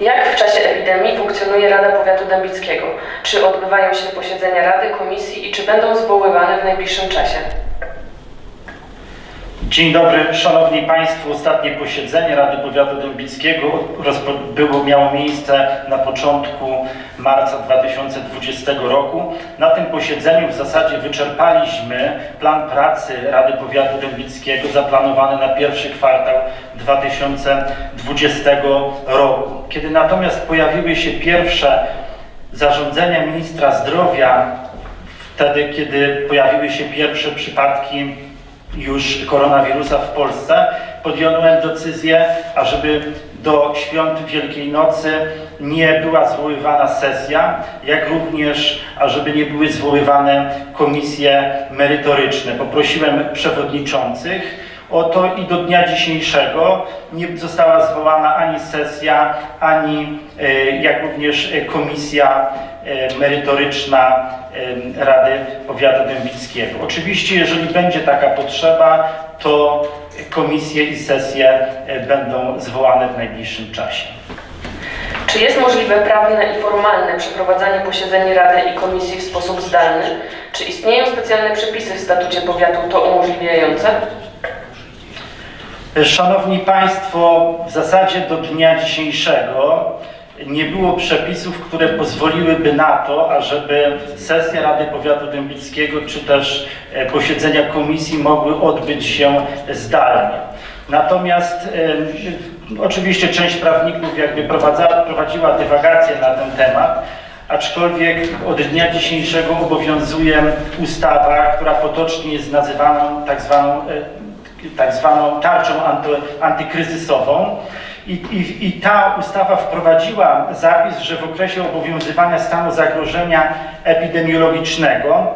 Jak w czasie epidemii funkcjonuje Rada Powiatu Dębickiego? Czy odbywają się posiedzenia Rady, Komisji i czy będą zwoływane w najbliższym czasie? Dzień dobry, Szanowni Państwo. Ostatnie posiedzenie Rady Powiatu Dębickiego było, miało miejsce na początku marca 2020 roku. Na tym posiedzeniu w zasadzie wyczerpaliśmy plan pracy Rady Powiatu Dębickiego zaplanowany na pierwszy kwartał 2020 roku. Kiedy natomiast pojawiły się pierwsze zarządzenia ministra zdrowia, wtedy kiedy pojawiły się pierwsze przypadki już koronawirusa w Polsce, podjąłem decyzję, ażeby do świąt Wielkiej Nocy nie była zwoływana sesja, jak również, ażeby nie były zwoływane komisje merytoryczne. Poprosiłem przewodniczących o to i do dnia dzisiejszego nie została zwołana ani sesja, ani e, jak również e, komisja e, merytoryczna Rady Powiatu Dębickiego. Oczywiście, jeżeli będzie taka potrzeba, to komisje i sesje będą zwołane w najbliższym czasie. Czy jest możliwe prawne i formalne przeprowadzanie posiedzeń Rady i Komisji w sposób zdalny? Czy istnieją specjalne przepisy w statucie powiatu to umożliwiające? Szanowni Państwo, w zasadzie do dnia dzisiejszego nie było przepisów, które pozwoliłyby na to, ażeby sesja Rady Powiatu Dębickiego czy też e, posiedzenia komisji mogły odbyć się zdalnie. Natomiast oczywiście część prawników jakby prowadziła dywagację na ten temat, aczkolwiek od dnia dzisiejszego obowiązuje ustawa, która potocznie jest nazywana tak zwaną e, tak zwaną tarczą anty, antykryzysową. I, i, I ta ustawa wprowadziła zapis, że w okresie obowiązywania stanu zagrożenia epidemiologicznego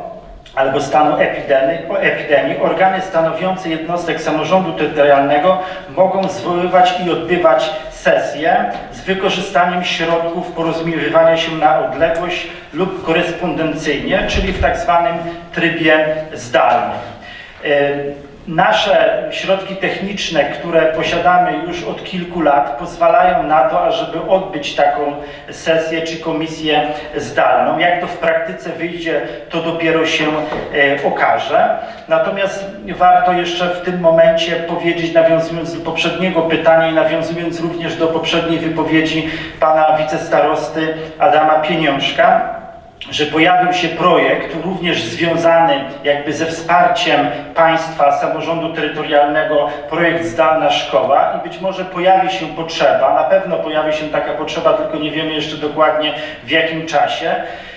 albo stanu epidemii, epidemii organy stanowiące jednostek samorządu terytorialnego mogą zwoływać i odbywać sesje z wykorzystaniem środków porozumiewania się na odległość lub korespondencyjnie, czyli w tak zwanym trybie zdalnym. Nasze środki techniczne, które posiadamy już od kilku lat, pozwalają na to, ażeby odbyć taką sesję czy komisję zdalną. Jak to w praktyce wyjdzie, to dopiero się e, okaże. Natomiast warto jeszcze w tym momencie powiedzieć, nawiązując do poprzedniego pytania i nawiązując również do poprzedniej wypowiedzi pana wicestarosty Adama Pieniążka, że pojawił się projekt również związany jakby ze wsparciem państwa, samorządu terytorialnego, projekt Zdalna Szkoła. I być może pojawi się potrzeba, na pewno pojawi się taka potrzeba, tylko nie wiemy jeszcze dokładnie w jakim czasie,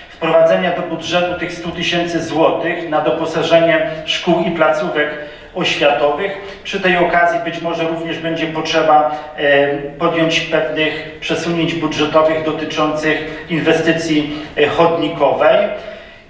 wprowadzenia do budżetu tych 100 tysięcy złotych na doposażenie szkół i placówek oświatowych. Przy tej okazji być może również będzie potrzeba e, podjąć pewnych przesunięć budżetowych dotyczących inwestycji e, chodnikowej.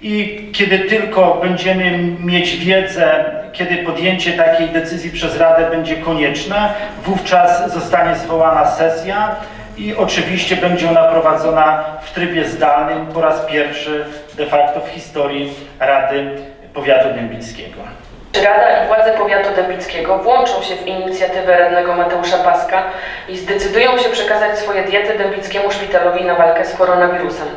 I kiedy tylko będziemy mieć wiedzę, kiedy podjęcie takiej decyzji przez Radę będzie konieczne, wówczas zostanie zwołana sesja i oczywiście będzie ona prowadzona w trybie zdalnym po raz pierwszy de facto w historii Rady Powiatu Dębickiego. Czy Rada i władze powiatu dębickiego włączą się w inicjatywę radnego Mateusza Paska i zdecydują się przekazać swoje diety dębickiemu szpitalowi na walkę z koronawirusem?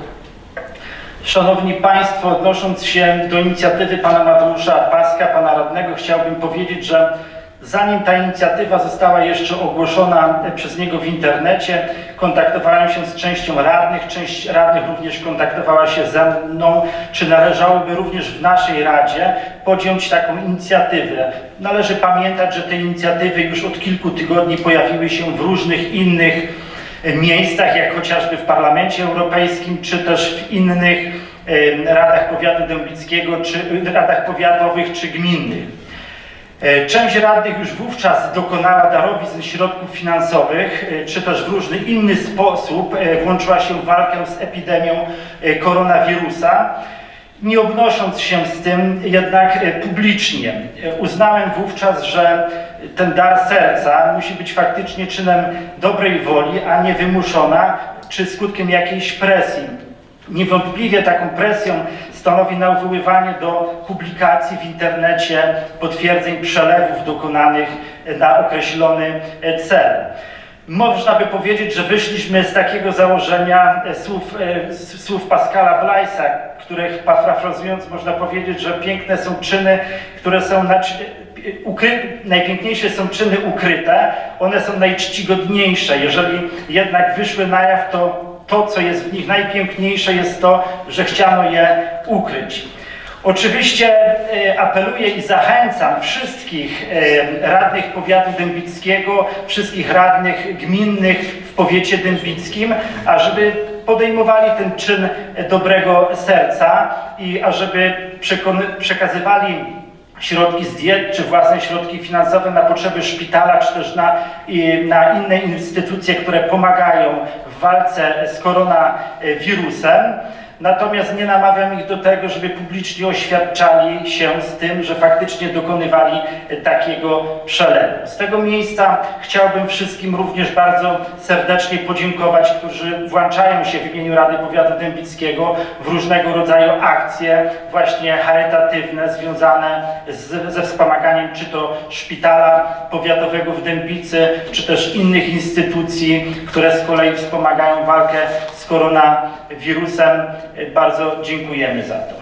Szanowni Państwo, odnosząc się do inicjatywy pana Mateusza Paska, pana radnego, chciałbym powiedzieć, że zanim ta inicjatywa została jeszcze ogłoszona przez niego w internecie, kontaktowałem się z częścią radnych, część radnych również kontaktowała się ze mną, czy należałoby również w naszej Radzie podjąć taką inicjatywę. Należy pamiętać, że te inicjatywy już od kilku tygodni pojawiły się w różnych innych miejscach, jak chociażby w Parlamencie Europejskim, czy też w innych radach powiatu dębickiego, czy radach powiatowych, czy gminnych. E, Część radnych już wówczas dokonała darowizn środków finansowych, e, czy też w różny inny sposób e, włączyła się w walkę z epidemią koronawirusa. Nie odnosząc się z tym jednak publicznie, uznałem wówczas, że ten dar serca musi być faktycznie czynem dobrej woli, a nie wymuszona czy skutkiem jakiejś presji. Niewątpliwie taką presją stanowi nawoływanie do publikacji w internecie potwierdzeń przelewów dokonanych na określony e, cel. Można by powiedzieć, że wyszliśmy z takiego założenia e, słów, e, słów Pascala Blaisa, których parafrazując można powiedzieć, że piękne są czyny, które są najpiękniejsze są czyny ukryte, one są najczcigodniejsze. Jeżeli jednak wyszły na jaw, to to, co jest w nich najpiękniejsze, jest to, że chciano je ukryć. Oczywiście e, apeluję i zachęcam wszystkich e, radnych powiatu dębickiego, wszystkich radnych gminnych w powiecie dębickim, ażeby podejmowali ten czyn dobrego serca i ażeby przekazywali środki z diet, czy własne środki finansowe na potrzeby szpitala, czy też na, na inne instytucje, które pomagają w walce z koronawirusem. Natomiast nie namawiam ich do tego, żeby publicznie oświadczali się z tym, że faktycznie dokonywali takiego przelewu. Z tego miejsca chciałbym wszystkim również bardzo serdecznie podziękować, którzy włączają się w imieniu Rady Powiatu Dębickiego w różnego rodzaju akcje właśnie charytatywne związane z, ze wspomaganiem czy to szpitala powiatowego w Dębicy, czy też innych instytucji, które z kolei wspomagają walkę z koronawirusem. Bardzo dziękujemy za to.